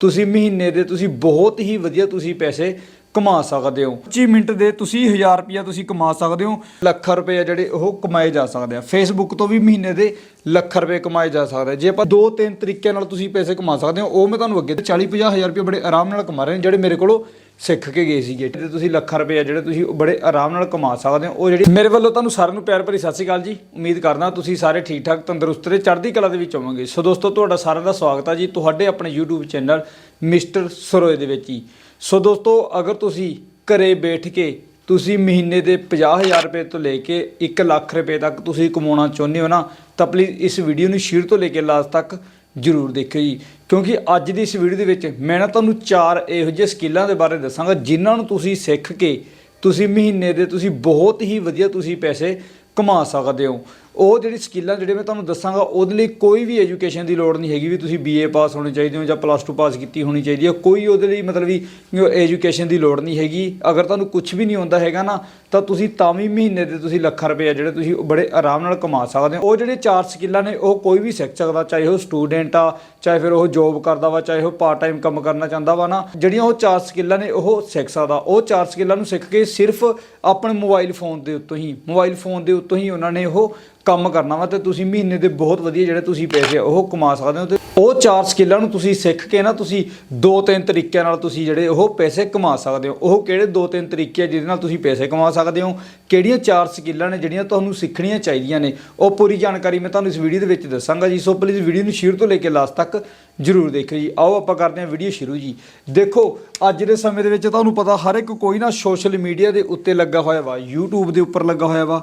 ਤੁਸੀਂ ਮਹੀਨੇ ਦੇ ਤੁਸੀਂ ਬਹੁਤ ਹੀ ਵਧੀਆ ਤੁਸੀਂ ਪੈਸੇ ਕਮਾ ਸਕਦੇ ਹੋ। 25 ਮਿੰਟ ਦੇ ਤੁਸੀਂ 1000 ਰੁਪਇਆ ਤੁਸੀਂ ਕਮਾ ਸਕਦੇ ਹੋ। ਲੱਖ ਰੁਪਏ ਜਿਹੜੇ ਉਹ ਕਮਾਏ ਜਾ ਸਕਦੇ ਆ। ਫੇਸਬੁੱਕ ਤੋਂ ਵੀ ਮਹੀਨੇ ਦੇ ਲੱਖ ਰੁਪਏ ਕਮਾਏ ਜਾ ਸਕਦੇ ਜੇ ਆਪਾਂ ਦੋ ਤਿੰਨ ਤਰੀਕਿਆਂ ਨਾਲ ਤੁਸੀਂ ਪੈਸੇ ਕਮਾ ਸਕਦੇ ਹੋ, ਉਹ ਮੈਂ ਤੁਹਾਨੂੰ ਅੱਗੇ 40 50 ਹਜ਼ਾਰ ਰੁਪਏ ਬੜੇ ਆਰਾਮ ਨਾਲ ਕਮਾ ਰਹੇ ਨੇ ਜਿਹੜੇ ਮੇਰੇ ਕੋਲੋਂ ਸਿੱਖ ਕੇ ਗਏ ਸੀਗੇ। ਤੇ ਤੁਸੀਂ ਲੱਖਾਂ ਰੁਪਏ ਜਿਹੜੇ ਤੁਸੀਂ ਉਹ ਬੜੇ ਆਰਾਮ ਨਾਲ ਕਮਾ ਸਕਦੇ ਹੋ, ਉਹ ਜਿਹੜੀ ਮੇਰੇ ਵੱਲੋਂ ਤੁਹਾਨੂੰ ਸਾਰਿਆਂ ਨੂੰ ਪਿਆਰ ਭਰੀ ਸਤਿ ਸ਼੍ਰੀ ਅਕਾਲ ਜੀ। ਉਮੀਦ ਕਰਦਾ ਤੁਸੀਂ ਸਾਰੇ ਠੀਕ ਠਾਕ ਤੰਦਰੁਸਤ ਤੇ ਚੜ੍ਹਦੀ ਕਲਾ ਦੇ ਵਿੱਚ ਹੋਵੋਗੇ। ਸੋ ਦੋਸਤੋ, ਤੁਹਾਡਾ ਸਾਰਿਆਂ ਦਾ ਸਵਾਗਤ ਹੈ ਜੀ ਤੁਹਾਡੇ ਆਪਣੇ YouTube ਚੈਨਲ ਮਿਸਟਰ ਸਰੋਏ ਦੇ ਵਿੱਚ ਹੀ। ਸੋ ਦੋਸਤੋ, ਅਗਰ ਤੁਸੀਂ ਘਰੇ ਬੈਠ ਕੇ ਤੁਸੀਂ ਮਹੀਨੇ ਦੇ 50000 ਰੁਪਏ ਤੋਂ ਲੈ ਕੇ 1 ਲੱਖ ਰੁਪਏ ਤੱਕ ਤੁਸੀਂ ਕਮਾਉਣਾ ਚਾਹੁੰਦੇ ਹੋ ਨਾ, ਤਾਂ ਪਲੀਜ਼ ਇਸ ਵੀਡੀਓ ਨੂੰ ਸ਼ੇਅਰ ਤੋਂ ਲੈ ਕੇ ਲਾਸਟ ਤੱਕ ਜਰੂਰ ਦੇਖਿਓ ਜੀ। ਕਿਉਂਕਿ ਅੱਜ ਦੀ ਇਸ ਵੀਡੀਓ ਦੇ ਵਿੱਚ ਮੈਂ ਨਾ ਤੁਹਾਨੂੰ ਚਾਰ ਇਹੋ ਜਿਹੇ ਸਕਿੱਲਾਂ ਦੇ ਬਾਰੇ ਦੱਸਾਂਗਾ, ਜਿਨ੍ਹਾਂ ਨੂੰ ਤੁਸੀਂ ਸਿੱਖ ਕੇ ਤੁਸੀਂ ਮਹੀਨੇ ਦੇ ਤੁਸੀਂ ਬਹੁਤ ਹੀ ਵਧੀਆ ਤੁਸੀਂ ਪੈਸੇ ਕਮਾ ਸਕਦੇ ਹੋ। ਉਹ ਜਿਹੜੀ ਸਕਿੱਲਾਂ ਜਿਹੜੇ ਮੈਂ ਤੁਹਾਨੂੰ ਦੱਸਾਂਗਾ, ਉਹਦੇ ਲਈ ਕੋਈ ਵੀ ਐਜੂਕੇਸ਼ਨ ਦੀ ਲੋੜ ਨਹੀਂ ਹੈਗੀ ਵੀ ਤੁਸੀਂ ਬੀਏ ਪਾਸ ਹੋਣੇ ਚਾਹੀਦੇ ਹੋ ਜਾਂ ਪਲੱਸ 2 ਪਾਸ ਕੀਤੀ ਹੋਣੀ ਚਾਹੀਦੀ ਹੈ ਕੋਈ ਉਹਦੇ ਲਈ ਮਤਲਬ ਵੀ ਐਜੂਕੇਸ਼ਨ ਦੀ ਲੋੜ ਨਹੀਂ ਹੈਗੀ। ਅਗਰ ਤੁਹਾਨੂੰ ਕੁਝ ਵੀ ਨਹੀਂ ਆਉਂਦਾ ਹੈਗਾ ਨਾ, ਤਾਂ ਤੁਸੀਂ ਤਾਂ ਵੀ ਮਹੀਨੇ ਦੇ ਤੁਸੀਂ ਲੱਖਾਂ ਰੁਪਏ ਜਿਹੜੇ ਤੁਸੀਂ ਬੜੇ ਆਰਾਮ ਨਾਲ ਕਮਾ ਸਕਦੇ ਹੋ। ਉਹ ਜਿਹੜੇ ਚਾਰ ਸਕਿੱਲਾਂ ਨੇ, ਉਹ ਕੋਈ ਵੀ ਸਿੱਖ ਸਕਦਾ ਚਾਹੇ ਉਹ ਸਟੂਡੈਂਟ ਆ, ਚਾਹੇ ਫਿਰ ਉਹ ਜੋਬ ਕਰਦਾ ਵਾ, ਚਾਹੇ ਉਹ ਪਾਰਟ ਟਾਈਮ ਕੰਮ ਕਰਨਾ ਚਾਹੁੰਦਾ ਵਾ ਨਾ, ਜਿਹੜੀਆਂ ਉਹ ਚਾਰ ਸਕਿੱਲਾਂ ਨੇ, ਉਹ ਸਿੱਖ ਸਕਦਾ। ਉਹ ਚਾਰ ਸਕਿੱਲਾਂ ਨੂੰ ਸਿੱਖ ਕੇ ਸਿਰਫ ਆਪਣੇ ਮੋਬਾਈਲ ਫੋਨ ਦੇ ਉੱਤੋਂ ਹੀ ਮੋਬਾਈਲ ਫੋਨ ਦੇ ਉੱਤੋਂ ਹੀ ਉਹਨਾਂ ਨੇ ਉਹ ਕੰਮ ਕਰਨਾ ਵਾ ਤੇ ਤੁਸੀਂ ਮਹੀਨੇ ਦੇ ਬਹੁਤ ਵਧੀਆ ਜਿਹੜੇ ਤੁਸੀਂ ਪੈਸੇ ਆ, ਉਹ ਕਮਾ ਸਕਦੇ ਹੋ ਤੇ ਉਹ ਚਾਰ ਸਕਿੱਲਾਂ ਨੂੰ ਤੁਸੀਂ ਸਿੱਖ ਕੇ ਨਾ ਤੁਸੀਂ ਦੋ ਤਿੰਨ ਤਰੀਕਿਆਂ ਨਾਲ ਤੁਸੀਂ ਜਿਹੜੇ ਉਹ ਪੈਸੇ ਕਮਾ ਸਕਦੇ ਹੋ। ਉਹ ਕਿਹੜੇ ਦੋ ਤਿੰਨ ਤਰੀਕੇ ਆ ਜਿਹਦੇ ਨਾਲ ਤੁਸੀਂ ਪੈਸੇ ਕਮਾ ਸਕਦੇ ਹੋ? ਕਿਹੜੀਆਂ ਚਾਰ ਸਕਿੱਲਾਂ ਨੇ ਜਿਹੜੀਆਂ ਤੁਹਾਨੂੰ ਸਿੱਖਣੀਆਂ ਚਾਹੀਦੀਆਂ ਨੇ? ਉਹ ਪੂਰੀ ਜਾਣਕਾਰੀ ਮੈਂ ਤੁਹਾਨੂੰ ਇਸ ਵੀਡੀਓ ਦੇ ਵਿੱਚ ਦੱਸਾਂਗਾ ਜੀ। ਸੋ ਪਲੀਜ਼ ਵੀਡੀਓ ਨੂੰ ਸ਼ੁਰੂ ਤੋਂ ਲੈ ਕੇ ਲਾਸਟ ਤੱਕ ਜਰੂਰ ਦੇਖਿਓ ਜੀ। ਆਓ ਆਪਾਂ ਕਰਦੇ ਹਾਂ ਵੀਡੀਓ ਸ਼ੁਰੂ ਜੀ। ਦੇਖੋ, ਅੱਜ ਦੇ ਸਮੇਂ ਦੇ ਵਿੱਚ ਤੁਹਾਨੂੰ ਪਤਾ ਹਰ ਇੱਕ ਕੋਈ ਨਾ ਸੋਸ਼ਲ ਮੀਡੀਆ ਦੇ ਉੱਤੇ ਲੱਗਾ ਹੋਇਆ ਵਾ, YouTube ਦੇ ਉੱਪਰ ਲੱਗਾ ਹੋਇਆ ਵਾ।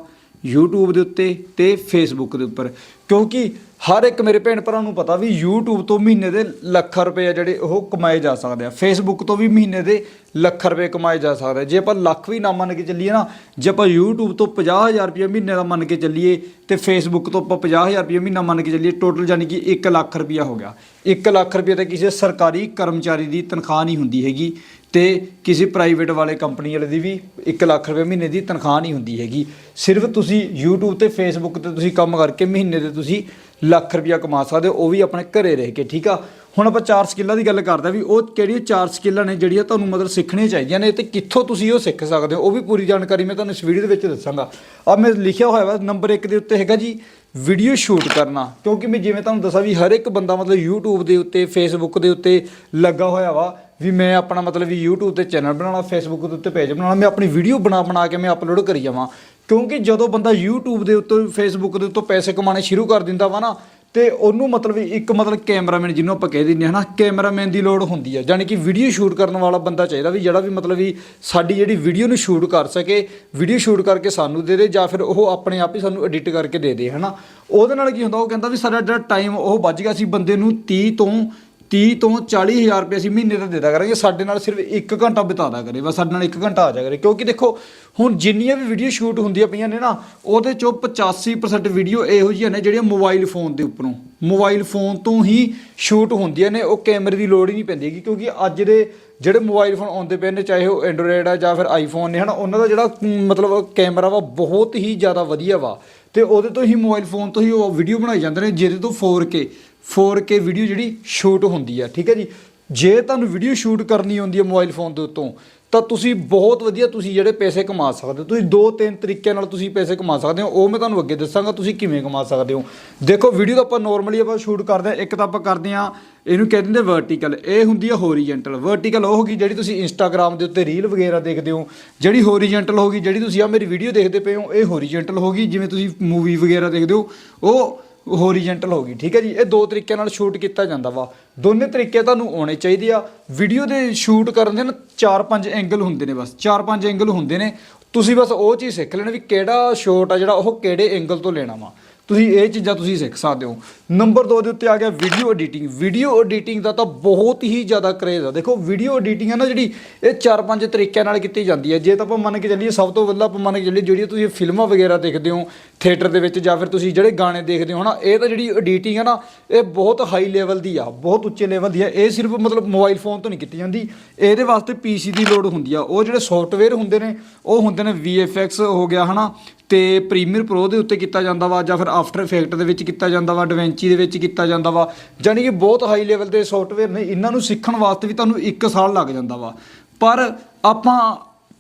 YouTube ਦੇ ਉੱਤੇ ਤੇ Facebook ਦੇ ਉੱਪਰ। ਕਿਉਂਕਿ ਹਰ ਇੱਕ ਮੇਰੇ ਭੈਣ ਭਰਾ ਨੂੰ ਪਤਾ ਵੀ YouTube ਤੋਂ ਮਹੀਨੇ ਦੇ ਲੱਖ ਰੁਪਏ ਆ ਜਿਹੜੇ ਉਹ ਕਮਾਏ ਜਾ ਸਕਦੇ ਆ। Facebook ਤੋਂ ਵੀ ਮਹੀਨੇ ਦੇ ਲੱਖ ਰੁਪਏ ਕਮਾਏ ਜਾ ਸਕਦੇ ਆ। ਜੇ ਆਪਾਂ ਲੱਖ ਵੀ ਨਾ ਮੰਨ ਕੇ ਚੱਲੀਏ ਨਾ, ਜੇ ਆਪਾਂ YouTube ਤੋਂ 50000 ਰੁਪਏ ਮਹੀਨੇ ਦਾ ਮੰਨ ਕੇ ਚੱਲੀਏ ਤੇ Facebook ਤੋਂ ਆਪਾਂ 50000 ਰੁਪਏ ਮਹੀਨਾ ਮੰਨ ਕੇ ਚੱਲੀਏ ਟੋਟਲ ਯਾਨੀ ਕਿ 1 ਲੱਖ ਰੁਪਇਆ ਹੋ ਗਿਆ। 1 ਲੱਖ ਰੁਪਏ ਤਾਂ ਕਿਸੇ ਸਰਕਾਰੀ ਕਰਮਚਾਰੀ ਦੀ ਤਨਖਾਹ ਨਹੀਂ ਹੁੰਦੀ ਹੈਗੀ। ਤੇ ਕਿਸੇ ਪ੍ਰਾਈਵੇਟ ਵਾਲੇ ਕੰਪਨੀ ਵਾਲੇ ਦੀ ਵੀ 1 ਲੱਖ ਰੁਪਏ ਮਹੀਨੇ ਦੀ ਤਨਖਾਹ ਨਹੀਂ ਹੁੰਦੀ ਹੈਗੀ। ਸਿਰਫ ਤੁਸੀਂ YouTube ਤੇ Facebook ਤੇ ਤੁਸੀਂ ਕੰਮ ਕਰਕੇ ਮਹੀਨੇ ਦੇ ਤੁਸੀਂ ਲੱਖ ਰੁਪਇਆ ਕਮਾ ਸਕਦੇ ਹੋ, ਉਹ ਵੀ ਆਪਣੇ ਘਰੇ ਰਹਿ ਕੇ, ਠੀਕ ਆ? ਹੁਣ ਆਪਾਂ ਚਾਰ ਸਕਿੱਲਾਂ ਦੀ ਗੱਲ ਕਰਦੇ ਆ ਵੀ ਉਹ ਕਿਹੜੀਆਂ ਚਾਰ ਸਕਿੱਲਾਂ ਨੇ ਜਿਹੜੀਆਂ ਤੁਹਾਨੂੰ ਮਤਲਬ ਸਿੱਖਣੀਆਂ ਚਾਹੀਦੀਆਂ ਨੇ ਤੇ ਕਿੱਥੋਂ ਤੁਸੀਂ ਉਹ ਸਿੱਖ ਸਕਦੇ ਹੋ? ਉਹ ਵੀ ਪੂਰੀ ਜਾਣਕਾਰੀ ਮੈਂ ਤੁਹਾਨੂੰ ਇਸ ਵੀਡੀਓ ਦੇ ਵਿੱਚ ਦੱਸਾਂਗਾ। ਆ ਮੈਂ ਲਿਖਿਆ ਹੋਇਆ ਵਾ ਨੰਬਰ 1 ਦੇ ਉੱਤੇ ਹੈਗਾ ਜੀ ਵੀਡੀਓ ਸ਼ੂਟ ਕਰਨਾ। ਕਿਉਂਕਿ ਮੈਂ ਜਿਵੇਂ ਤੁਹਾਨੂੰ ਦੱਸਾਂ ਵੀ ਹਰ ਇੱਕ ਬੰਦਾ ਮਤਲਬ YouTube ਦੇ ਉੱਤੇ, Facebook ਦੇ ਉੱਤੇ ਲੱਗਾ ਹੋਇਆ ਵਾ ਵੀ ਮੈਂ ਆਪਣਾ ਮਤਲਬ ਵੀ YouTube ਤੇ ਚੈਨਲ ਬਣਾਉਣਾ, Facebook ਦੇ ਉੱਤੇ ਪੇਜ ਬਣਾਉਣਾ, ਮੈਂ ਆਪਣੀ ਵੀਡੀਓ ਬਣਾ ਬਣਾ ਕੇ ਮੈਂ ਅਪਲੋਡ ਕਰੀ ਜਾਵਾਂ। ਕਿਉਂਕਿ ਜਦੋਂ ਬੰਦਾ YouTube ਦੇ ਉੱਤੇ, Facebook ਦੇ ਉੱਤੇ ਪੈਸੇ ਕਮਾਉਣੇ ਸ਼ੁਰੂ ਕਰ ਦਿੰਦਾ ਵਾ ਨਾ, ਤੇ ਉਹਨੂੰ ਮਤਲਬ ਇੱਕ ਮਤਲਬ ਕੈਮਰਾਮੈਨ ਜਿਹਨੂੰ ਆਪਾਂ ਕਹਿ ਦਿੰਦੇ ਹਾਂ ਨਾ ਕੈਮਰਾਮੈਨ ਦੀ ਲੋੜ ਹੁੰਦੀ ਹੈ ਯਾਨੀ ਕਿ ਵੀਡੀਓ ਸ਼ੂਟ ਕਰਨ ਵਾਲਾ ਬੰਦਾ ਚਾਹੀਦਾ ਵੀ ਜਿਹੜਾ ਵੀ ਮਤਲਬ ਵੀ ਸਾਡੀ ਜਿਹੜੀ ਵੀਡੀਓ ਨੂੰ ਸ਼ੂਟ ਕਰ ਸਕੇ ਵੀਡੀਓ ਸ਼ੂਟ ਕਰਕੇ ਸਾਨੂੰ ਦੇ ਦੇ, ਜਾਂ ਫਿਰ ਉਹ ਆਪਣੇ ਆਪ ਹੀ ਸਾਨੂੰ ਐਡਿਟ ਕਰਕੇ ਦੇ ਦੇ, ਹਨਾ? ਉਹਦੇ ਨਾਲ ਕੀ ਹੁੰਦਾ, ਉਹ ਕਹਿੰਦਾ ਵੀ ਸਾਡਾ ਜਿਹੜਾ ਟਾਈਮ ਉਹ ਬਚ ਗਿਆ ਸੀ ਬੰਦੇ ਨੂੰ 30 ਤੋਂ 30 ਤੋਂ 40 ਹਜ਼ਾਰ ਰੁਪਏ ਅਸੀਂ ਮਹੀਨੇ ਦਾ ਦੇਦਾ ਕਰਾਂਗੇ, ਸਾਡੇ ਨਾਲ ਸਿਰਫ 1 ਘੰਟਾ ਬਿਤਾਦਾ ਕਰੇ, ਬਸ ਸਾਡੇ ਨਾਲ 1 ਘੰਟਾ ਆ ਜਾ ਕਰੇ। ਕਿਉਂਕਿ ਦੇਖੋ, ਹੁਣ ਜਿੰਨੀਆਂ ਵੀ ਵੀਡੀਓ ਸ਼ੂਟ ਹੁੰਦੀਆਂ ਪਈਆਂ ਨੇ ਨਾ, ਉਹਦੇ ਚੋਂ 85% ਵੀਡੀਓ ਇਹੋ ਜਿਹੀਆਂ ਨੇ ਜਿਹੜੀਆਂ ਮੋਬਾਈਲ ਫੋਨ ਦੇ ਉੱਪਰੋਂ। ਮੋਬਾਈਲ ਫੋਨ ਤੋਂ ਹੀ ਸ਼ੂਟ ਹੁੰਦੀਆਂ ਨੇ, ਉਹ ਕੈਮਰੇ ਦੀ ਲੋੜ ਹੀ ਨਹੀਂ ਪੈਂਦੀ ਹੈਗੀ, ਕਿਉਂਕਿ ਅੱਜ ਦੇ ਜਿਹੜੇ ਮੋਬਾਈਲ ਫੋਨ ਆਉਂਦੇ ਪਏ ਨੇ, ਚਾਹੇ ਉਹ ਐਂਡਰੋਇਡ ਆ ਜਾਂ ਫਿਰ ਆਈਫੋਨ ਨੇ, ਹਨਾ, ਉਹਨਾਂ ਦਾ ਜਿਹੜਾ, ਮਤਲਬ ਕੈਮਰਾ ਵਾ, ਬਹੁਤ ਹੀ ਜ਼ਿਆਦਾ ਵਧੀਆ ਵਾ। ਤੇ ਉਹਦੇ ਤੋਂ ਹੀ ਮੋਬਾਈਲ ਫੋਨ ਤੋਂ ਹੀ ਉਹ ਵੀਡੀਓ ਬਣਾਈ ਜਾਂਦੇ ਨੇ, ਜਿਹਦੇ ਤੋਂ 4K 4K ਵੀਡੀਓ ਜਿਹੜੀ ਸ਼ੂਟ ਹੁੰਦੀ ਆ, ਠੀਕ ਹੈ ਜੀ? ਜੇ ਤੁਹਾਨੂੰ ਵੀਡੀਓ ਸ਼ੂਟ ਕਰਨੀ ਹੁੰਦੀ ਹੈ ਮੋਬਾਈਲ ਫੋਨ ਦੇ ਉੱਤੋਂ ਤਾਂ ਤੁਸੀਂ ਬਹੁਤ ਵਧੀਆ ਤੁਸੀਂ ਜਿਹੜੇ ਪੈਸੇ ਕਮਾ ਸਕਦੇ ਹੋ, ਤੁਸੀਂ ਦੋ ਤਿੰਨ ਤਰੀਕਿਆਂ ਨਾਲ ਤੁਸੀਂ ਪੈਸੇ ਕਮਾ ਸਕਦੇ ਹੋ, ਉਹ ਮੈਂ ਤੁਹਾਨੂੰ ਅੱਗੇ ਦੱਸਾਂਗਾ ਤੁਸੀਂ ਕਿਵੇਂ ਕਮਾ ਸਕਦੇ ਹੋ। ਦੇਖੋ ਵੀਡੀਓ ਤਾਂ ਆਪਾਂ ਨਾਰਮਲੀ ਆਪਾਂ ਸ਼ੂਟ ਕਰਦੇ ਹਾਂ, ਇੱਕ ਤਾਂ ਆਪਾਂ ਕਰਦੇ ਹਾਂ, ਇਹਨੂੰ ਕਹਿ ਦਿੰਦੇ ਵਰਟੀਕਲ ਇਹ ਹੁੰਦੀ ਹੈ ਹੋਰੀਜੈਂਟਲ ਵਰਟੀਕਲ ਉਹ ਹੋਗੀ ਜਿਹੜੀ ਤੁਸੀਂ ਇੰਸਟਾਗ੍ਰam ਦੇ ਉੱਤੇ ਰੀਲ ਵਗੈਰਾ ਦੇਖਦੇ ਹੋ, ਜਿਹੜੀ ਹੋਰੀਜੈਂਟਲ ਹੋਗੀ ਜਿਹੜੀ ਤੁਸੀਂ ਆ ਮੇਰੀ ਵੀਡੀਓ ਦੇਖਦੇ ਪਏ ਹੋ, ਇਹ ਹੋਰੀਜੈਂਟਲ ਹੋਗੀ ਜਿਵੇਂ ਤੁਸੀਂ ਮੂਵੀ ਵਗੈਰਾ ਦੇਖਦੇ ਹੋ, ਉਹ ਹੋਰੀਜੈਂਟਲ ਗਈ, ਠੀਕ ਹੈ ਜੀ? ਇਹ ਦੋ ਤਰੀਕਿਆਂ ਨਾਲ ਸ਼ੂਟ ਕੀਤਾ ਜਾਂਦਾ ਵਾ। ਦੋਨੇ ਤਰੀਕੇ ਤੁਹਾਨੂੰ ਆਉਣੇ ਚਾਹੀਦੇ ਆ। ਵੀਡੀਓ ਦੇ ਸ਼ੂਟ ਕਰਨ ਦੇ ਨਾ ਚਾਰ ਪੰਜ ਐਂਗਲ ਹੁੰਦੇ ਨੇ ਬਸ। ਚਾਰ ਪੰਜ ਐਂਗਲ ਹੁੰਦੇ ਨੇ। ਤੁਸੀਂ ਬਸ ਉਹ ਚੀਜ਼ ਸਿੱਖ ਲੈਣਾ ਵੀ ਕਿਹੜਾ ਸ਼ਾਟ ਆ ਜਿਹੜਾ ਉਹ ਕਿਹੜੇ ਐਂਗਲ ਤੋਂ ਲੈਣਾ ਵਾ। ਤੁਸੀਂ ਇਹ ਚੀਜ਼ਾਂ ਤੁਸੀਂ ਸਿੱਖ ਸਕਦੇ ਹੋ। ਨੰਬਰ 2 ਦੇ ਉੱਤੇ ਆ ਗਿਆ ਵੀਡੀਓ ਐਡੀਟਿੰਗ ਵੀਡੀਓ ਐਡੀਟਿੰਗ ਦਾ ਤਾਂ ਬਹੁਤ ਹੀ ਜ਼ਿਆਦਾ ਕਰੇਜ਼ ਆ। ਦੇਖੋ ਵੀਡੀਓ ਐਡੀਟਿੰਗ ਹੈ ਨਾ ਜਿਹੜੀ, ਇਹ ਚਾਰ ਪੰਜ ਤਰੀਕਿਆਂ ਨਾਲ ਕੀਤੀ ਜਾਂਦੀ ਹੈ। ਜੇ ਤਾਂ ਆਪਾਂ ਮੰਨ ਕੇ ਚੱਲੀਏ, ਸਭ ਤੋਂ ਪਹਿਲਾਂ ਆਪਾਂ ਮੰਨ ਕੇ ਚੱਲੀਏ ਜਿਹੜੀ ਤੁਸੀਂ ਫਿਲਮਾਂ ਵਗੈਰਾ ਦੇਖਦੇ ਹੋ ਥੀਏਟਰ ਦੇ ਵਿੱਚ ਜਾਂ ਫਿਰ ਤੁਸੀਂ ਜਿਹੜੇ ਗਾਣੇ ਦੇਖਦੇ ਹੋ ਨਾ ਇਹ ਤਾਂ ਜਿਹੜੀ ਐਡੀਟਿੰਗ ਹੈ ਨਾ, ਇਹ ਬਹੁਤ ਹਾਈ ਲੈਵਲ ਦੀ ਆ, ਬਹੁਤ ਉੱਚੇ ਲੈਵਲ ਦੀ ਆ। ਇਹ ਸਿਰਫ ਮਤਲਬ ਮੋਬਾਈਲ ਫੋਨ ਤੋਂ ਨਹੀਂ ਕੀਤੀ ਜਾਂਦੀ। ਇਹਦੇ ਵਾਸਤੇ ਪੀਸੀ ਦੀ ਲੋੜ ਹੁੰਦੀ ਆ। ਉਹ ਜਿਹੜੇ ਸੌਫਟਵੇਅਰ ਹੁੰਦੇ ਨੇ, ਉਹ ਹੁੰਦੇ ਨੇ VFX ਹੋ ਗਿਆ, ਹਨਾ ਤੇ ਪ੍ਰੀਮੀਅਰ ਪ੍ਰੋ ਦੇ ਉੱਤੇ ਕੀਤਾ ਜਾਂਦਾ ਵਾ ਜਾਂ ਫਿਰ ਆਫਟਰ ਇਫੈਕਟ ਦੇ ਵਿੱਚ ਕੀਤਾ ਜਾਂਦਾ ਵਾ ਡਵੈਂਚੀ ਦੇ ਵਿੱਚ ਕੀਤਾ ਜਾਂਦਾ ਵਾ, ਜਾਣੀ ਕਿ ਬਹੁਤ ਹਾਈ ਲੈਵਲ ਦੇ ਸੌਫਟਵੇਅਰ ਨੇ, ਇਹਨਾਂ ਨੂੰ ਸਿੱਖਣ ਵਾਸਤੇ ਵੀ ਤੁਹਾਨੂੰ 1 ਸਾਲ ਲੱਗ ਜਾਂਦਾ ਵਾ। ਪਰ ਆਪਾਂ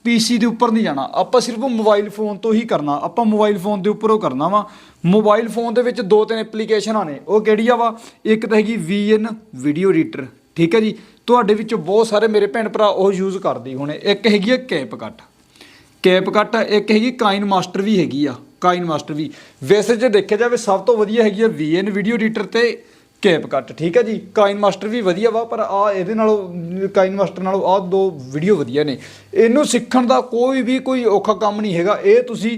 ਪੀਸੀ ਦੇ ਉੱਪਰ ਨਹੀਂ ਜਾਣਾ, ਆਪਾਂ ਸਿਰਫ ਮੋਬਾਈਲ ਫੋਨ ਤੋਂ ਹੀ ਕਰਨਾ, ਆਪਾਂ ਮੋਬਾਈਲ ਫੋਨ ਦੇ ਉੱਪਰ ਉਹ ਕਰਨਾ ਵਾ। ਮੋਬਾਈਲ ਫੋਨ ਦੇ ਵਿੱਚ ਦੋ ਤਿੰਨ ਐਪਲੀਕੇਸ਼ਨਾਂ ਨੇ ਉਹ ਕਿਹੜੀਆਂ ਵਾ? ਇੱਕ ਤਾਂ ਹੈਗੀ VN ਵੀਡੀਓ ਐਡੀਟਰ ਠੀਕ ਹੈ ਜੀ? ਤੁਹਾਡੇ ਵਿੱਚੋਂ ਬਹੁਤ ਸਾਰੇ ਮੇਰੇ ਭੈਣ ਭਰਾ ਉਹ ਯੂਜ਼ ਕਰਦੇ ਹੋਣੇ, ਇੱਕ ਹੈਗੀ ਹੈ ਕੈਪ ਕੱਟ ਕੈਪਕਟ ਕੱਟ ਇੱਕ ਹੈਗੀ ਕਾਈਨ ਮਾਸਟਰ ਵੀ ਹੈਗੀ ਆ ਕਾਈਨ ਮਾਸਟਰ ਵੀ। ਵੈਸੇ ਜੇ ਦੇਖਿਆ ਜਾਵੇ, ਸਭ ਤੋਂ ਵਧੀਆ ਹੈਗੀ ਆ VN ਵੀਡੀਓ ਐਡੀਟਰ ਤੇ ਕੱਟ ਠੀਕ ਹੈ ਜੀ? ਕਾਈਨ ਮਾਸਟਰ ਵੀ ਵਧੀਆ ਵਾ, ਪਰ ਆ ਇਹਦੇ ਨਾਲੋਂ ਕਾਈਨ ਮਾਸਟਰ ਨਾਲੋਂ ਆ ਦੋ ਵੀਡੀਓ ਵਧੀਆ ਨੇ। ਇਹਨੂੰ ਸਿੱਖਣ ਦਾ ਕੋਈ ਵੀ ਕੋਈ ਔਖਾ ਕੰਮ ਨਹੀਂ ਹੈਗਾ। ਇਹ ਤੁਸੀਂ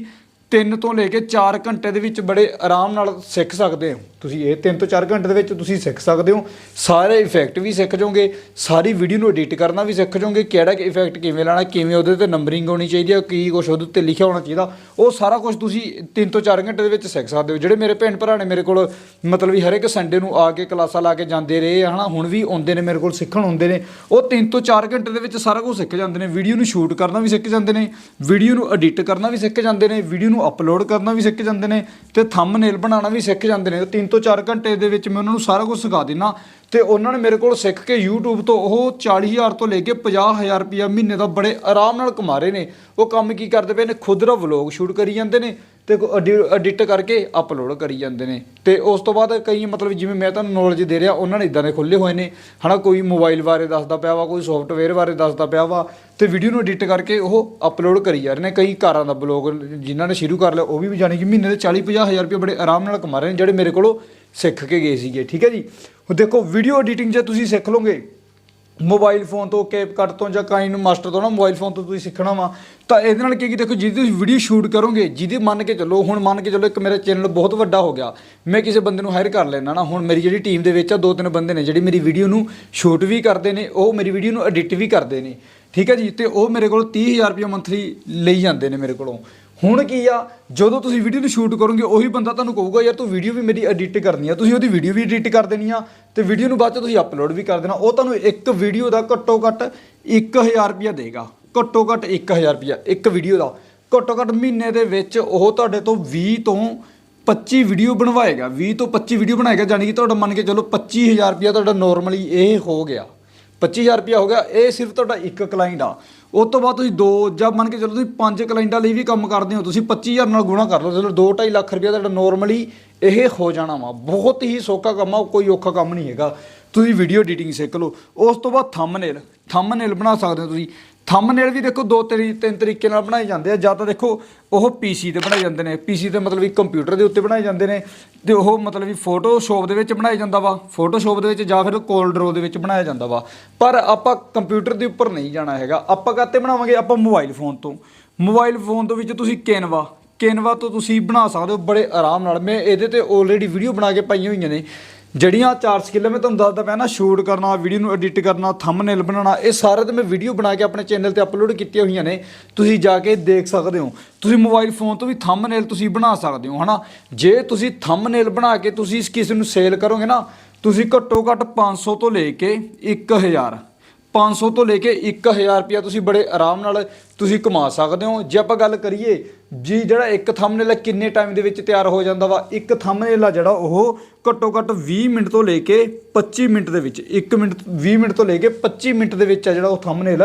3 ਤੋਂ ਲੈ ਕੇ 4 ਘੰਟੇ ਦੇ ਵਿੱਚ ਬੜੇ ਆਰਾਮ ਨਾਲ ਸਿੱਖ ਸਕਦੇ ਹੋ। ਤੁਸੀਂ ਇਹ 3 ਤੋਂ 4 ਘੰਟੇ ਦੇ ਵਿੱਚ ਤੁਸੀਂ ਸਿੱਖ ਸਕਦੇ ਹੋ। ਸਾਰੇ ਇਫੈਕਟ ਵੀ ਸਿੱਖ ਜਾਓਗੇ ਸਾਰੀ ਵੀਡੀਓ ਨੂੰ ਐਡਿਟ ਕਰਨਾ ਵੀ ਸਿੱਖ ਜਾਓਗੇ ਕਿਹੜਾ ਇਫੈਕਟ ਕਿਵੇਂ ਲਾਣਾ ਕਿਵੇਂ ਉਹਦੇ ਤੇ ਨੰਬਰਿੰਗ ਹੋਣੀ ਚਾਹੀਦੀ ਹੈ ਕੀ ਕੁਝ ਉਹਦੇ ਉੱਤੇ ਲਿਖਿਆ ਹੋਣਾ ਚਾਹੀਦਾ। ਉਹ ਸਾਰਾ ਕੁਝ ਤੁਸੀਂ 3 ਤੋਂ 4 ਘੰਟੇ ਦੇ ਵਿੱਚ ਸਿੱਖ ਸਕਦੇ ਹੋ। ਜਿਹੜੇ ਮੇਰੇ ਭੈਣ ਭਰਾ ਨੇ ਮੇਰੇ ਕੋਲ ਮਤਲਬ ਵੀ ਹਰ ਇੱਕ ਸੰਡੇ ਨੂੰ ਆ ਕੇ ਕਲਾਸਾਂ ਲਾ ਕੇ ਜਾਂਦੇ ਰਹੇ ਆ, ਹਨਾ ਹੁਣ ਵੀ ਆਉਂਦੇ ਨੇ ਮੇਰੇ ਕੋਲ ਸਿੱਖਣ ਆਉਂਦੇ ਨੇ। ਉਹ 3 ਤੋਂ 4 ਘੰਟੇ ਦੇ ਵਿੱਚ ਸਾਰਾ ਕੁਝ ਸਿੱਖ ਜਾਂਦੇ ਨੇ। ਵੀਡੀਓ ਨੂੰ ਸ਼ੂਟ ਕਰਨਾ ਵੀ ਸਿੱਖ ਜਾਂਦੇ ਨੇ ਵੀਡੀਓ ਨੂੰ ਐਡਿਟ ਕਰਨਾ ਵੀ ਸਿੱਖ ਜਾਂਦੇ ਨੇ ਵੀਡੀਓ ਨੂੰ ਅਪਲੋਡ ਕਰਨਾ ਵੀ ਸਿੱਖ ਜਾਂਦੇ ਨੇ ਤੇ ਥੰਬਨੇਲ ਬਣਾਉਣਾ ਵੀ ਸਿੱਖ ਜਾਂਦੇ ਨੇ। 3 ਤੋਂ 4 ਘੰਟੇ ਦੇ ਵਿੱਚ ਮੈਂ ਉਹਨਾਂ ਨੂੰ ਸਾਰਾ ਕੁਝ ਸਿਖਾ ਦਿੰਨਾ ਤੇ ਉਹਨਾਂ ਨੇ ਮੇਰੇ ਕੋਲ ਸਿੱਖ ਕੇ YouTube ਤੋਂ ਉਹ 40000 ਤੋਂ ਲੈ ਕੇ 50000 ਰੁਪਇਆ ਮਹੀਨੇ ਦਾ ਬੜੇ ਆਰਾਮ ਨਾਲ ਕਮਾ ਰਹੇ ਨੇ। ਉਹ ਕੰਮ ਕੀ ਕਰਦੇ ਪਏ ਨੇ? ਖੁਦ ਦਾ ਵਲੌਗ ਸ਼ੂਟ ਕਰੀ ਜਾਂਦੇ ਨੇ। ਤੇ ਐਡਿਟ ਕਰਕੇ ਅਪਲੋਡ ਕਰੀ ਜਾਂਦੇ ਨੇ। ਤੇ ਉਸ ਤੋਂ ਬਾਅਦ ਕਈ ਮਤਲਬ ਜਿਵੇਂ ਮੈਂ ਤੁਹਾਨੂੰ ਨੌਲੇਜ ਦੇ ਰਿਹਾ, ਉਹਨਾਂ ਨੇ ਇਦਾਂ ਦੇ ਖੁੱਲੇ ਹੋਏ ਨੇ। ਹਨਾ, ਕੋਈ ਮੋਬਾਈਲ ਬਾਰੇ ਦੱਸਦਾ ਪਿਆ ਵਾ, ਕੋਈ ਸੌਫਟਵੇਅਰ ਬਾਰੇ ਦੱਸਦਾ ਪਿਆ ਵਾ, ਤੇ ਵੀਡੀਓ ਨੂੰ ਐਡਿਟ ਕਰਕੇ ਉਹ ਅਪਲੋਡ ਕਰੀ ਜਾ ਰਹੇ ਨੇ। ਕਈ ਕਾਰਾਂ ਦਾ ਬਲੌਗ ਜਿਨ੍ਹਾਂ ਨੇ ਸ਼ੁਰੂ ਕਰ ਲਿਆ, ਉਹ ਵੀ ਜਾਣੀ ਕਿ ਮਹੀਨੇ ਦੇ 40 50 ਹਜ਼ਾਰ ਰੁਪਏ ਬੜੇ ਆਰਾਮ ਨਾਲ ਕਮਾ ਰਹੇ ਨੇ, ਜਿਹੜੇ ਮੇਰੇ ਕੋਲੋਂ ਸਿੱਖ ਕੇ ਗਏ ਸੀਗੇ, ਠੀਕ ਹੈ ਜੀ? ਹੁਣ ਦੇਖੋ ਵੀਡੀਓ ਐਡੀਟਿੰਗ ਜੇ ਤੁਸੀਂ ਸਿੱਖ ਲਓਗੇ ਮੋਬਾਈਲ ਫੋਨ ਤੋਂ ਕੈਪਕਟ ਤੋਂ ਜਾਂ ਕਾਈਨ ਮਾਸਟਰ ਤੋਂ ਨਾ ਮੋਬਾਈਲ ਫੋਨ ਤੋਂ ਤੁਸੀਂ ਸਿੱਖਣਾ ਵਾ, ਤਾਂ ਇਹਦੇ ਨਾਲ ਕੀ ਕੀ ਦੇਖੋ, ਜਿਹਦੀ ਤੁਸੀਂ ਵੀਡੀਓ ਸ਼ੂਟ ਕਰੋਗੇ, ਜਿਹਦੀ ਮੰਨ ਕੇ ਚੱਲੋ, ਹੁਣ ਮੰਨ ਕੇ ਚੱਲੋ ਇੱਕ ਮੇਰਾ ਚੈਨਲ ਬਹੁਤ ਵੱਡਾ ਹੋ ਗਿਆ, ਮੈਂ ਕਿਸੇ ਬੰਦੇ ਨੂੰ ਹਾਇਰ ਕਰ ਲੈਣਾ ਨਾ, ਹੁਣ ਮੇਰੀ ਜਿਹੜੀ ਟੀਮ ਦੇ ਵਿੱਚ ਆ, ਦੋ ਤਿੰਨ ਬੰਦੇ ਨੇ, ਜਿਹੜੀ ਮੇਰੀ ਵੀਡੀਓ ਨੂੰ ਸ਼ੂਟ ਵੀ ਕਰਦੇ ਨੇ, ਉਹ ਮੇਰੀ ਵੀਡੀਓ ਨੂੰ ਐਡਿਟ ਵੀ ਕਰਦੇ ਨੇ, ਠੀਕ ਹੈ ਜੀ? ਤੇ ਉਹ ਮੇਰੇ ਕੋਲ 30000 ਰੁਪਏ ਮੰਥਲੀ ਲਈ ਜਾਂਦੇ ਨੇ ਮੇਰੇ ਕੋਲੋਂ। ਹੁਣ ਕੀ ਆ? ਜਦੋਂ ਤੁਸੀਂ ਵੀਡੀਓ ਨੂੰ ਸ਼ੂਟ ਕਰੋਗੇ, ਉਹੀ ਬੰਦਾ ਤੁਹਾਨੂੰ ਕਹੂਗਾ, ਯਾਰ ਤੂੰ ਵੀਡੀਓ ਵੀ ਮੇਰੀ ਐਡਿਟ ਕਰਨੀ ਆ। ਤੁਸੀਂ ਉਹਦੀ ਵੀਡੀਓ ਵੀ ਐਡਿਟ ਕਰ ਦੇਣੀ ਆ ਤੇ ਵੀਡੀਓ ਨੂੰ ਬਾਅਦ ਚ ਤੁਸੀਂ ਅਪਲੋਡ ਵੀ ਕਰ ਦੇਣਾ। ਉਹ ਤੁਹਾਨੂੰ ਇੱਕ ਵੀਡੀਓ ਦਾ ਘੱਟੋ ਘੱਟ 1000 ਰੁਪਇਆ ਦੇਗਾ। ਘੱਟੋ ਘੱਟ 1000 ਰੁਪਇਆ, ਇੱਕ ਵੀਡੀਓ ਦਾ। ਘੱਟੋ ਘੱਟ ਮਹੀਨੇ ਦੇ ਵਿੱਚ ਉਹ ਤੁਹਾਡੇ ਤੋਂ 20 ਤੋਂ 25 ਵੀਡੀਓ ਬਣਵਾਏਗਾ। 20 ਤੋਂ 25 ਵੀਡੀਓ ਬਣਾਏਗਾ ਜਾਨੀ ਕਿ ਤੁਹਾਡਾ ਮੰਨ ਕੇ ਚਲੋ 25000 ਰੁਪਇਆ ਤੁਹਾਡਾ ਨਾਰਮਲੀ ਇਹ ਹੋ ਗਿਆ। 25000 ਰੁਪਇਆ ਹੋ ਗਿਆ, ਇਹ ਸਿਰਫ ਤੁਹਾਡਾ ਇੱਕ ਕਲਾਇੰਟ ਆ। ਉਸ ਤੋਂ ਬਾਅਦ ਤੁਸੀਂ ਦੋ, ਜਾਂ ਮੰਨ ਕੇ ਚਲੋ ਤੁਸੀਂ ਪੰਜ ਕਲਾਇੰਟਾਂ ਲਈ ਵੀ ਕੰਮ ਕਰਦੇ ਹੋ, ਤੁਸੀਂ 25000 ਨਾਲ ਗੁਣਾ ਕਰ ਲਓ, ਚਲੋ 2.5 ਲੱਖ ਰੁਪਇਆ ਤੁਹਾਡਾ ਨਾਰਮਲੀ ਇਹ ਹੋ ਜਾਣਾ ਵਾ। ਬਹੁਤ ਹੀ ਸੌਖਾ ਕੰਮ ਆ, ਕੋਈ ਔਖਾ ਕੰਮ ਨਹੀਂ ਹੈਗਾ। ਤੁਸੀਂ ਵੀਡੀਓ ਐਡੀਟਿੰਗ ਸਿੱਖ ਲਓ। ਉਸ ਤੋਂ ਬਾਅਦ ਥੰਬਨੇਲ ਥੰਬਨੇਲ ਬਣਾ ਸਕਦੇ ਹੋ ਤੁਸੀਂ। ਥੰਬਨੇਲ ਵੀ ਦੇਖੋ ਦੋ ਤਰੀ ਤਿੰਨ ਤਰੀਕੇ ਨਾਲ ਬਣਾਏ ਜਾਂਦੇ ਆ। ਜਾਂ ਤਾਂ ਦੇਖੋ ਉਹ ਪੀਸੀ ਤੇ ਬਣਾਏ ਜਾਂਦੇ ਨੇ। ਪੀਸੀ ਤੇ ਮਤਲਬ ਵੀ ਕੰਪਿਊਟਰ ਦੇ ਉੱਤੇ ਬਣਾਏ ਜਾਂਦੇ ਨੇ ਤੇ ਉਹ ਮਤਲਬ ਵੀ ਫੋਟੋਸ਼ਾਪ ਦੇ ਵਿੱਚ ਬਣਾਇਆ ਜਾਂਦਾ ਵਾ। ਫੋਟੋਸ਼ਾਪ ਦੇ ਵਿੱਚ ਜਾਂ ਫਿਰ ਕੋਲ ਡਰੋ ਦੇ ਵਿੱਚ ਬਣਾਇਆ ਜਾਂਦਾ ਵਾ। ਪਰ ਆਪਾਂ ਕੰਪਿਊਟਰ ਦੇ ਉੱਪਰ ਨਹੀਂ ਜਾਣਾ ਹੈਗਾ। ਆਪਾਂ ਕਾਤੇ ਬਣਾਵਾਂਗੇ? ਆਪਾਂ ਮੋਬਾਈਲ ਫੋਨ ਤੋਂ। ਮੋਬਾਈਲ ਫੋਨ ਤੋਂ ਵਿੱਚ ਤੁਸੀਂ ਕੈਨਵਾ ਕੈਨਵਾ ਤੋਂ ਤੁਸੀਂ ਬਣਾ ਸਕਦੇ ਹੋ। ਬੜੇ ਆਰਾਮ ਨਾਲ। ਮੈਂ ਇਹਦੇ ਤੇ ਆਲਰੇਡੀ ਵੀਡੀਓ ਬਣਾ ਕੇ ਪਾਈਆਂ ਹੋਈਆਂ ਨੇ। ਜਿਹੜੀਆਂ ਚਾਰ ਸਕਿੱਲਾਂ ਮੈਂ ਤੁਹਾਨੂੰ ਦੱਸਦਾ ਪਿਆ ਨਾ ਸ਼ੂਟ ਕਰਨਾ ਵੀਡੀਓ ਨੂੰ ਐਡਿਟ ਕਰਨਾ ਥੰਬਨੇਲ ਬਣਾਉਣਾ, ਇਹ ਸਾਰੇ ਤੇ ਮੈਂ ਵੀਡੀਓ ਬਣਾ ਕੇ ਆਪਣੇ ਚੈਨਲ ਤੇ ਅਪਲੋਡ ਕੀਤੀਆਂ ਹੋਈਆਂ ਨੇ। ਤੁਸੀਂ ਜਾ ਕੇ ਦੇਖ ਸਕਦੇ ਹੋ। ਤੁਸੀਂ ਮੋਬਾਈਲ ਫੋਨ ਤੋਂ ਵੀ ਥੰਬਨੇਲ ਤੁਸੀਂ ਬਣਾ ਸਕਦੇ ਹੋ, ਹਨਾ? ਜੇ ਤੁਸੀਂ ਥੰਬਨੇਲ ਬਣਾ ਕੇ ਤੁਸੀਂ ਇਸ ਕਿਸੇ ਨੂੰ ਸੇਲ ਕਰੋਗੇ ਨਾ, ਤੁਸੀਂ ਘੱਟੋ ਘੱਟ 500 ਤੋਂ ਲੈ ਕੇ 1000 500 ਤੋਂ ਲੈ ਕੇ 1000 ਰੁਪਿਆ ਤੁਸੀਂ ਬੜੇ ਆਰਾਮ ਨਾਲ ਤੁਸੀਂ ਕਮਾ ਸਕਦੇ ਹੋ। ਜੇ ਆਪਾਂ ਗੱਲ ਕਰੀਏ, ਜੀ ਜਿਹੜਾ ਇੱਕ ਥੰਬਨੇਲ ਕਿੰਨੇ ਟਾਈਮ ਦੇ ਵਿੱਚ ਤਿਆਰ ਹੋ ਜਾਂਦਾ ਵਾ? ਇੱਕ ਥੰਬਨੇਲ ਆ ਜਿਹੜਾ ਉਹ ਘੱਟੋ ਘੱਟ 20 ਮਿੰਟ ਤੋਂ ਲੈ ਕੇ 25 ਮਿੰਟ ਦੇ ਵਿੱਚ 1 ਮਿੰਟ 20 ਮਿੰਟ ਤੋਂ ਲੈ ਕੇ 25 ਮਿੰਟ ਦੇ ਵਿੱਚ ਆ ਜਿਹੜਾ ਉਹ ਥੰਬਨੇਲ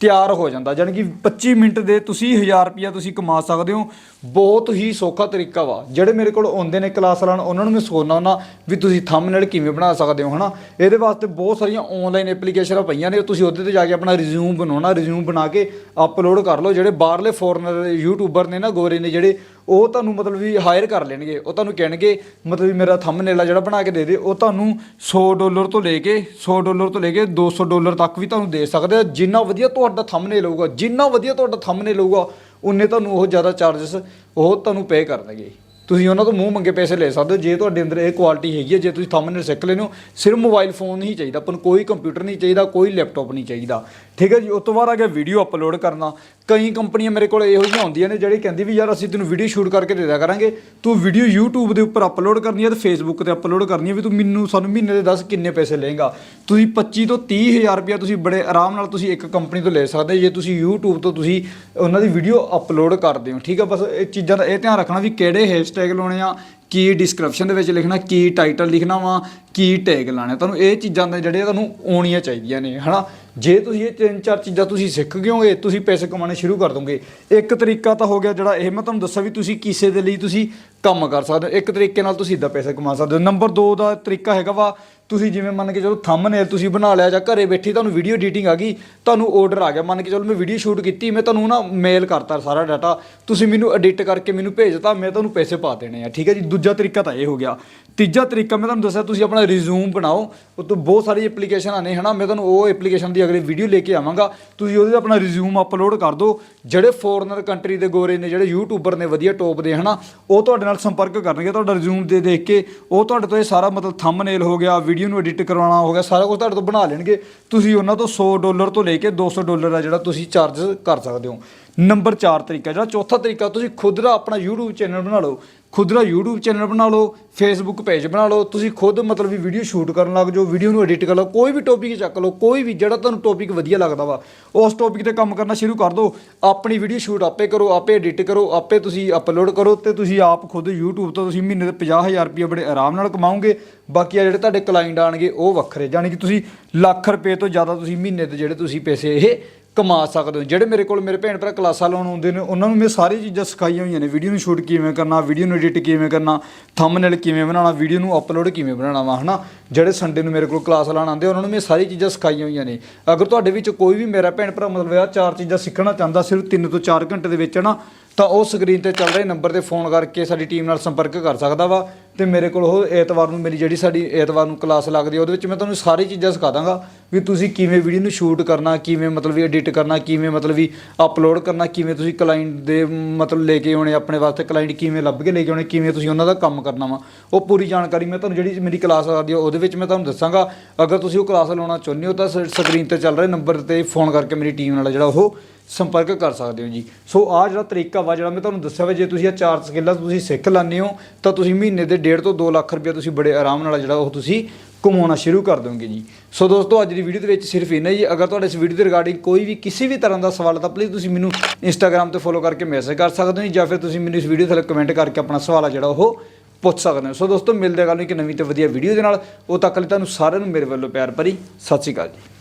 ਤਿਆਰ ਹੋ ਜਾਂਦਾ ਯਾਨੀ ਕਿ 25 ਮਿੰਟ ਦੇ ਤੁਸੀਂ 1000 ਰੁਪਿਆ ਤੁਸੀਂ ਕਮਾ ਸਕਦੇ ਹੋ। ਬਹੁਤ ਹੀ ਸੌਖਾ ਤਰੀਕਾ ਵਾ। ਜਿਹੜੇ ਮੇਰੇ ਕੋਲ ਆਉਂਦੇ ਨੇ ਕਲਾਸ ਲਾਣ ਉਹਨਾਂ ਨੂੰ ਮੈਂ ਸੋਚਣਾ ਹੁੰਦਾ ਵੀ ਤੁਸੀਂ ਥੰਬਨੇਲ ਕਿਵੇਂ ਬਣਾ ਸਕਦੇ ਹੋ, ਹਨਾ? ਇਹਦੇ ਵਾਸਤੇ ਬਹੁਤ ਸਾਰੀਆਂ ਆਨਲਾਈਨ ਐਪਲੀਕੇਸ਼ਨਾਂ ਪਈਆਂ ਨੇ, ਤੁਸੀਂ ਉਹਦੇ ਤੇ ਜਾ ਕੇ ਆਪਣਾ ਰਿਜ਼ਿਊਮ ਬਣਾਉਣਾ ਰਿਜ਼ਿਊਮ ਬਣਾ ਕੇ ਅਪਲੋਡ ਕਰ ਲਓ। ਜਿਹੜੇ ਬਾਹਰਲੇ ਫੋਰਨਰ ਯੂਟਿਊਬਰ ਨੇ ਨਾ, ਗੋਰੇ ਨੇ ਜਿਹੜੇ ਉਹ ਤੁਹਾਨੂੰ ਮਤਲਬ ਵੀ ਹਾਇਰ ਕਰ ਲੈਣਗੇ। ਉਹ ਤੁਹਾਨੂੰ ਕਹਿਣਗੇ, ਮਤਲਬ ਵੀ ਮੇਰਾ ਥੰਬਨੇਲ ਆ ਜਿਹੜਾ ਬਣਾ ਕੇ ਦੇ ਦੇ, ਉਹ ਤੁਹਾਨੂੰ 100 ਡਾਲਰ ਤੋਂ ਲੈ ਕੇ 100 ਡਾਲਰ ਤੋਂ ਲੈ ਕੇ 200 ਡਾਲਰ ਤੱਕ ਵੀ ਤੁਹਾਨੂੰ ਦੇ ਸਕਦੇ ਆ। ਜਿੰਨਾ ਵਧੀਆ ਤੁਹਾਡਾ ਥੰਬਨੇਲ ਹੋਊਗਾ, ਜਿੰਨਾ ਵਧੀਆ ਤੁਹਾਡਾ ਥੰਬਨੇਲ ਹੋਊਗਾ, ਉਨੇ ਤੁਹਾਨੂੰ ਉਹ ਜ਼ਿਆਦਾ ਚਾਰजेस ਉਹ ਤੁਹਾਨੂੰ ਪੇ ਕਰਨਗੇ ਤੁਸੀਂ ਉਹਨਾਂ ਤੋਂ ਮੂੰਹ ਮੰਗੇ ਪੈਸੇ ਲੈ ਸਕਦੇ ਹੋ। ਜੇ ਤੁਹਾਡੇ ਅੰਦਰ ਇਹ ਕੁਆਲਿਟੀ ਹੈਗੀ ਹੈ ਜੇ ਤੁਸੀਂ ਥੰਬਨੇਲ ਸਿੱਖ ਲੈਨੇ ਹੋ, ਸਿਰਫ ਮੋਬਾਈਲ ਫੋਨ ਹੀ ਚਾਹੀਦਾ। ਆਪਾਂ ਨੂੰ ਕੋਈ ਕੰਪਿਊਟਰ ਨਹੀਂ ਚਾਹੀਦਾ, ਕੋਈ ਲੈਪਟਾਪ ਨਹੀਂ ਚਾਹੀਦਾ। ਠੀਕ ਹੈ ਜੀ, ਉਸ ਤੋਂ ਬਾਅਦ ਆ ਗਿਆ ਵੀਡੀਓ ਅਪਲੋਡ ਕਰਨਾ। ਕਈ ਕੰਪਨੀਆਂ ਮੇਰੇ ਕੋਲ ਇਹੋ ਜਿਹੀਆਂ ਹੁੰਦੀਆਂ ਨੇ ਜਿਹੜੀ ਕਹਿੰਦੀ ਵੀ ਯਾਰ ਅਸੀਂ ਤੈਨੂੰ ਵੀਡੀਓ ਸ਼ੂਟ ਕਰਕੇ ਦੇ ਦਿਆ ਕਰਾਂਗੇ। ਤੂੰ ਵੀਡੀਓ YouTube ਦੇ ਉੱਪਰ ਅਪਲੋਡ ਕਰਨੀ ਹੈ ਤੇ Facebook ਤੇ ਅਪਲੋਡ ਕਰਨੀ ਹੈ ਵੀ ਤੂੰ ਮੈਨੂੰ, ਸਾਨੂੰ ਮਹੀਨੇ ਦੇ ਦੱਸ ਕਿੰਨੇ ਪੈਸੇ ਲਏਗਾ। ਤੁਸੀਂ 25 ਤੋਂ 30 ਹਜ਼ਾਰ ਰੁਪਇਆ ਤੁਸੀਂ ਬੜੇ ਆਰਾਮ ਨਾਲ ਤੁਸੀਂ ਇੱਕ ਕੰਪਨੀ ਤੋਂ ਲੈ ਸਕਦੇ ਜੇ ਤੁਸੀਂ YouTube ਤੋਂ ਤੁਸੀਂ ਉਹਨਾਂ ਦੀ ਵੀਡੀਓ ਅਪਲੋਡ ਕਰਦੇ ਹੋ। ਠੀਕ ਆ, ਬਸ ਇਹ ਚੀਜ਼ਾਂ ਦਾ ਇਹ ਧਿਆਨ ਰੱਖਣਾ ਵੀ ਕਿਹੜੇ ਹੈਸ਼ਟੈਗ ਲਾਉਣੇ ਆ, ਕੀ ਡਿਸਕ੍ਰਿਪਸ਼ਨ ਦੇ ਵਿੱਚ ਲਿਖਣਾ, ਕੀ ਟਾਈਟਲ ਲਿਖਣਾ ਵਾ, ਕੀ ਟੈਗ ਲਾਣਾ ਤੁਹਾਨੂੰ ਇਹ ਚੀਜ਼ਾਂ ਦੇ ਜਿਹੜੇ ਤੁਹਾਨੂੰ ਆਉਣੀਆਂ ਚਾਹੀਦੀਆਂ ਨੇ, ਹਨਾ? ਜੇ ਤੁਸੀਂ ਇਹ ਤਿੰਨ ਚਾਰ ਚੀਜ਼ਾਂ ਤੁਸੀਂ ਸਿੱਖ ਗਿਓਗੇ ਤੁਸੀਂ ਪੈਸੇ ਕਮਾਉਣੇ ਸ਼ੁਰੂ ਕਰ ਦੋਗੇ। ਇੱਕ ਤਰੀਕਾ ਤਾਂ ਹੋ ਗਿਆ ਜਿਹੜਾ ਇਹ ਮੈਂ ਤੁਹਾਨੂੰ ਦੱਸਾਂ ਵੀ ਤੁਸੀਂ ਕਿਸੇ ਦੇ ਲਈ ਤੁਸੀਂ ਕੰਮ ਕਰ ਸਕਦੇ ਹੋ। ਇੱਕ ਤਰੀਕੇ ਨਾਲ ਤੁਸੀਂ ਇਦਾਂ ਪੈਸੇ ਕਮਾ ਸਕਦੇ ਹੋ। ਨੰਬਰ 2 ਦਾ ਤਰੀਕਾ ਹੈਗਾ ਵਾ ਤੁਸੀਂ ਜਿਵੇਂ ਮੰਨ ਕੇ ਚਲੋ ਥੰਬਨੇਲ ਤੁਸੀਂ ਬਣਾ ਲਿਆ ਜਾਂ ਘਰੇ ਬੈਠੀ ਤੁਹਾਨੂੰ ਵੀਡੀਓ ਐਡੀਟਿੰਗ ਆ ਗਈ, ਤੁਹਾਨੂੰ ਆਰਡਰ ਆ ਗਿਆ। ਮੰਨ ਕੇ ਚਲੋ ਮੈਂ ਵੀਡੀਓ ਸ਼ੂਟ ਕੀਤੀ, ਮੈਂ ਤੁਹਾਨੂੰ ਨਾ ਮੇਲ ਕਰਤਾ ਸਾਰਾ ਡਾਟਾ ਤੁਸੀਂ ਮੈਨੂੰ ਐਡਿਟ ਕਰਕੇ ਮੈਨੂੰ ਭੇਜਤਾ, ਮੈਂ ਤੁਹਾਨੂੰ ਪੈਸੇ ਪਾ ਦੇਣੇ ਆ। ਠੀਕ ਹੈ ਜੀ? ਦੂਜਾ ਤਰੀਕਾ ਤਾਂ ਇਹ ਹੋ ਗਿਆ। ਤੀਜਾ ਤਰੀਕਾ ਮੈਂ ਤੁਹਾਨੂੰ ਦੱਸਿਆ, ਤੁਸੀਂ ਆਪਣਾ ਰਿਜ਼ਿਊਮ ਬਣਾਓ। ਉਹ ਤੋਂ ਬਹੁਤ ਸਾਰੀ ਐਪਲੀਕੇਸ਼ਨਾਂ ਨੇ ਹਨਾ? ਮੈਂ ਤੁਹਾਨੂੰ ਉਹ ਐਪਲੀਕੇਸ਼ਨ ਦੀ ਅਗਲੀ ਵੀਡੀਓ ਲੈ ਕੇ ਆਵਾਂਗਾ। ਤੁਸੀਂ ਉਹਦੇ 'ਤੇ ਆਪਣਾ ਰਿਜ਼ਿਊਮ ਅਪਲੋਡ ਕਰ ਦਿਓ। ਜਿਹੜੇ ਫੋਰਨਰ ਕੰਟਰੀ ਦੇ ਗੋਰੇ ਨੇ, ਜਿਹੜੇ ਯੂਟਿਊਬਰ ਨੇ, ਵਧੀਆ ਟੌਪ ਦੇ, ਹਨਾ? ਉਹ ਤੁਹਾਡੇ ਨਾਲ ਸੰਪਰਕ ਕਰਨਗੇ, ਤੁਹਾਡਾ ਰਿਜ਼ਿਊਮ ਦੇ ਦੇਖ ਕੇ। ਉਹ ਤੁਹਾਡੇ ਤੋਂ ਇਹ ਸਾਰਾ ਮਤਲਬ ਥੰਬਨੇਲ ਹੋ ਗਿਆ ਵੀਡੀਓ ਨੂੰ ਐਡਿਟ ਕਰਵਾਉਣਾ ਹੋ ਗਿਆ, ਸਾਰਾ ਕੁਝ ਤੁਹਾਡੇ ਤੋਂ ਬਣਾ ਲੈਣਗੇ। ਤੁਸੀਂ ਉਹਨਾਂ ਤੋਂ 100 ਡਾਲਰ ਤੋਂ ਲੈ ਕੇ 200 ਡਾਲਰ ਆ ਜਿਹੜਾ ਤੁਸੀਂ ਚਾਰਜ ਕਰ ਸਕਦੇ ਹੋ। ਨੰਬਰ 4 ਤਰੀਕਾ, ਜਿਹੜਾ ਚੌਥਾ ਤਰੀਕਾ ਤੁਸੀਂ ਖੁਦ ਦਾ ਆਪਣਾ YouTube ਚੈਨਲ ਬਣਾ ਲਓ, ਖੁਦ ਦਾ YouTube ਚੈਨਲ ਬਣਾ ਲਓ, Facebook ਪੇਜ ਬਣਾ ਲਓ, ਤੁਸੀਂ ਖੁਦ ਮਤਲਬ ਵੀ ਵੀਡੀਓ ਸ਼ੂਟ ਕਰਨ ਲੱਗ ਜਾਓ ਵੀਡੀਓ ਨੂੰ ਐਡਿਟ ਕਰ ਲਓ, ਕੋਈ ਵੀ ਟੌਪਿਕ ਚੱਕ ਲਓ, ਕੋਈ ਵੀ ਜਿਹੜਾ ਤੁਹਾਨੂੰ ਟੌਪਿਕ ਵਧੀਆ ਲੱਗਦਾ ਵਾ, ਉਸ ਟੌਪਿਕ ਤੇ ਕੰਮ ਕਰਨਾ ਸ਼ੁਰੂ ਕਰ ਦਿਓ, ਆਪਣੀ ਵੀਡੀਓ ਸ਼ੂਟ ਆਪੇ ਕਰੋ, ਆਪੇ ਐਡਿਟ ਕਰੋ, ਆਪੇ ਤੁਸੀਂ ਅਪਲੋਡ ਕਰੋ ਤੇ ਤੁਸੀਂ ਆਪ ਖੁਦ YouTube ਤੋਂ ਤੁਸੀਂ ਮਹੀਨੇ ਦੇ 50000 ਰੁਪਏ ਬੜੇ ਆਰਾਮ ਨਾਲ ਕਮਾਓਗੇ, ਬਾਕੀ ਆ ਜਿਹੜੇ ਤੁਹਾਡੇ ਕਲਾਇੰਟ ਆਣਗੇ ਉਹ ਵੱਖਰੇ, ਜਾਣੀ ਕਿ ਤੁਸੀਂ ਲੱਖ ਰੁਪਏ ਤੋਂ ਜ਼ਿਆਦਾ ਤੁਸੀਂ ਮਹੀਨੇ ਦੇ ਜਿਹੜੇ ਤੁਸੀਂ ਪੈਸੇ ਇਹ ਕਮਾ ਸਕਦੇ ਹੋ। ਜਿਹੜੇ ਮੇਰੇ ਕੋਲ ਮੇਰੇ ਭੈਣ ਭਰਾ ਕਲਾਸਾਂ ਲਾਉਣ ਆਉਂਦੇ ਨੇ, ਉਹਨਾਂ ਨੂੰ ਮੈਂ ਸਾਰੀ ਚੀਜ਼ਾਂ ਸਿਖਾਈਆਂ ਹੋਈਆਂ ਨੇ। ਵੀਡੀਓ ਨੂੰ ਸ਼ੂਟ ਕਿਵੇਂ ਕਰਨਾ ਵੀਡੀਓ ਨੂੰ ਐਡਿਟ ਕਿਵੇਂ ਕਰਨਾ ਥੰਬਨੇਲ ਕਿਵੇਂ ਬਣਾਉਣਾ ਵੀਡੀਓ ਨੂੰ ਅਪਲੋਡ ਕਿਵੇਂ ਬਣਾਉਣਾ ਵਾ, ਹਨਾ? ਜਿਹੜੇ ਸੰਡੇ ਨੂੰ ਮੇਰੇ ਕੋਲ ਕਲਾਸ ਲਾਣ ਆਉਂਦੇ, ਉਹਨਾਂ ਨੂੰ ਮੈਂ ਸਾਰੀ ਚੀਜ਼ਾਂ ਸਿਖਾਈਆਂ ਹੋਈਆਂ ਨੇ। ਅਗਰ ਤੁਹਾਡੇ ਵਿੱਚ ਕੋਈ ਵੀ ਮੇਰਾ ਭੈਣ ਭਰਾ, ਮਤਲਬ ਆ ਚਾਰ ਚੀਜ਼ਾਂ ਸਿੱਖਣਾ ਚਾਹੁੰਦਾ, ਸਿਰਫ 3 ਤੋਂ 4 ਘੰਟੇ ਦੇ ਵਿੱਚ ਨਾ ਤਾਂ ਉਹ ਸਕਰੀਨ ਤੇ ਚੱਲ ਰਹੇ ਨੰਬਰ ਤੇ ਫੋਨ ਕਰਕੇ ਸਾਡੀ ਟੀਮ ਨਾਲ ਸੰਪਰਕ ਕਰ ਸਕਦਾ ਵਾ। ਤੇ ਮੇਰੇ ਕੋਲ ਉਹ ਐਤਵਾਰ ਨੂੰ ਮੇਰੀ ਜਿਹੜੀ ਸਾਡੀ ਐਤਵਾਰ ਨੂੰ ਕਲਾਸ ਲੱਗਦੀ ਹੈ ਉਹਦੇ ਵਿੱਚ ਮੈਂ ਤੁਹਾਨੂੰ ਸਾਰੀ ਚੀਜ਼ਾਂ ਸਿਖਾ ਦਾਂਗਾ ਵੀ ਤੁਸੀਂ ਕਿਵੇਂ ਵੀਡੀਓ ਨੂੰ ਸ਼ੂਟ ਕਰਨਾ, ਕਿਵੇਂ ਮਤਲਬ ਵੀ ਐਡਿਟ ਕਰਨਾ, ਕਿਵੇਂ ਮਤਲਬ ਵੀ ਅਪਲੋਡ ਕਰਨਾ, ਕਿਵੇਂ ਤੁਸੀਂ ਕਲਾਇੰਟ ਦੇ ਮਤਲਬ ਲੈ ਕੇ ਆਉਣੇ, ਆਪਣੇ ਵਾਸਤੇ ਕਲਾਇੰਟ ਕਿਵੇਂ ਲੱਭ ਕੇ ਲੈ ਕੇ ਆਉਣੇ, ਕਿਵੇਂ ਤੁਸੀਂ ਉਹਨਾਂ ਦਾ ਕੰਮ ਕਰਨਾ ਵਾ। ਉਹ ਪੂਰੀ ਜਾਣਕਾਰੀ ਮੈਂ ਤੁਹਾਨੂੰ ਜਿਹੜੀ ਮੇਰੀ ਕਲਾਸ ਲੱਗਦੀ ਹੈ ਉਹਦੇ ਵਿੱਚ ਮੈਂ ਤੁਹਾਨੂੰ ਦੱਸਾਂਗਾ। ਅਗਰ ਤੁਸੀਂ ਉਹ ਕਲਾਸ ਲਾਉਣਾ ਚਾਹੁੰਦੇ ਹੋ ਤਾਂ ਸਕਰੀਨ ਤੇ ਚੱਲ ਰਹੇ ਨੰਬਰ ਤੇ ਫੋਨ ਕਰਕੇ ਮੇਰੀ ਟੀਮ ਨਾਲ ਜਿਹੜਾ ਉਹ ਸੰਪਰਕ ਕਰ ਸਕਦੇ ਹੋ ਜੀ। ਸੋ ਆ ਜਿਹੜਾ ਤਰੀਕਾ ਵਾ, ਜਿਹੜਾ ਮੈਂ ਤੁਹਾਨੂੰ ਦੱਸਿਆ ਵਾ, ਜੇ ਤੁਸੀਂ ਇਹ ਚਾਰ ਸਕਿੱਲਾਂ ਤੁਸੀਂ ਸਿੱਖ ਲੈਂਦੇ ਹੋ, ਤਾਂ ਤੁਸੀਂ ਮਹੀਨੇ ਦੇ 1.5 ਤੋਂ 2 ਲੱਖ ਰੁਪਏ ਤੁਸੀਂ ਬੜੇ ਆਰਾਮ ਨਾਲ ਜਿਹੜਾ ਉਹ ਤੁਸੀਂ ਕਮਾਉਣਾ ਸ਼ੁਰੂ ਕਰ ਦੋਗੇ ਜੀ। ਸੋ ਦੋਸਤੋ, ਅੱਜ ਦੀ ਵੀਡੀਓ ਦੇ ਵਿੱਚ ਸਿਰਫ ਇੰਨਾ ਹੀ ਅਗਰ ਤੁਹਾਡੇ ਇਸ ਵੀਡੀਓ ਦੇ ਰਿਗਾਰਡਿੰਗ ਕੋਈ ਵੀ ਕਿਸੇ ਵੀ ਤਰ੍ਹਾਂ ਦਾ ਸਵਾਲ ਤਾਂ ਪਲੀਜ਼ ਤੁਸੀਂ ਮੈਨੂੰ ਇੰਸਟਾਗ੍ਰam ਤੇ ਫੋਲੋ ਕਰਕੇ ਮੈਸੇਜ ਕਰ ਸਕਦੇ ਹੋ ਜਾਂ ਫਿਰ ਤੁਸੀਂ ਮੈਨੂੰ ਇਸ ਵੀਡੀਓ ਥੱਲੇ ਕਮੈਂਟ ਕਰਕੇ ਆਪਣਾ ਸਵਾਲ ਆ ਜਿਹੜਾ ਉਹ ਪੁੱਛ ਸਕਦੇ ਹੋ। ਸੋ ਦੋਸਤੋ, ਮਿਲਦੇ ਹਾਂ ਕੱਲ੍ਹ ਨੂੰ ਇੱਕ ਨਵੀਂ ਤੇ ਵਧੀਆ ਵੀਡੀਓ ਦੇ ਨਾਲ। ਉਹ ਤੱਕ ਲਈ ਤੁਹਾਨੂੰ ਸਾਰਿਆਂ ਨੂੰ ਮੇਰੇ ਵੱਲੋਂ ਪਿਆਰ ਭਰੀ ਸਤਿ ਸ਼੍ਰੀ ਅਕਾਲ ਜੀ।